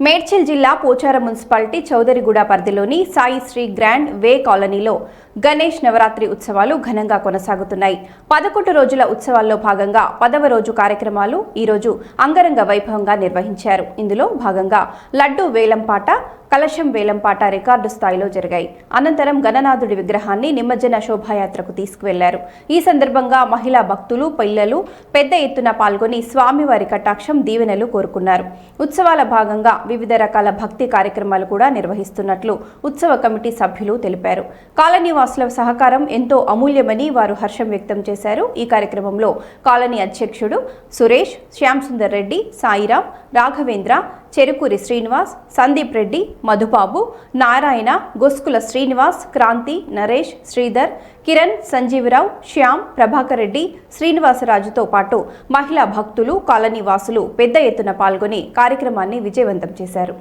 మేడ్చల్ జిల్లా పోచారం మున్సిపాలిటీ చౌదరిగూడ పరిధిలోని సాయి శ్రీ గ్రాండ్ వే కాలనీలో గణేష్ నవరాత్రి ఉత్సవాలు ఘనంగా కొనసాగుతున్నాయి. పదకొండు రోజుల ఉత్సవాల్లో భాగంగా పదవ రోజు కార్యక్రమాలు ఈ రోజు అంగరంగ వైభవంగా నిర్వహించారు. ఇందులో భాగంగా లడ్డు వేలంపాట కలశం వేలంపాట రికార్డు స్థాయిలో జరిగాయి. అనంతరం గణనాథుడి విగ్రహాన్ని నిమజ్జన శోభాయాత్రకు తీసుకువెళ్ళారు. ఈ సందర్భంగా మహిళా భక్తులు పిల్లలు పెద్ద ఎత్తున పాల్గొని స్వామివారి కటాక్షం దీవెనలు కోరుకున్నారు. ఉత్సవాల భాగంగా వివిధ రకాల భక్తి కార్యక్రమాలు కూడా నిర్వహిస్తున్నట్లు ఉత్సవ కమిటీ సభ్యులు తెలిపారు. కాలనీ వాసుల సహకారం ఎంతో అమూల్యమని వారు హర్షం వ్యక్తం చేశారు. ఈ కార్యక్రమంలో కాలనీ అధ్యక్షుడు సురేష్ శ్యాంసుందర్ రెడ్డి సాయిరాం రాఘవేంద్ర చెరుకూరి శ్రీనివాస్ సందీప్ రెడ్డి మధుబాబు నారాయణ గొస్కుల శ్రీనివాస్ క్రాంతి నరేష్ శ్రీధర్ కిరణ్ సంజీవరావు శ్యామ్ ప్రభాకర్ రెడ్డి శ్రీనివాసరాజుతో పాటు మహిళా భక్తులు కాలనీ వాసులు పెద్ద ఎత్తున పాల్గొని కార్యక్రమాన్ని విజయవంతం చేశారు.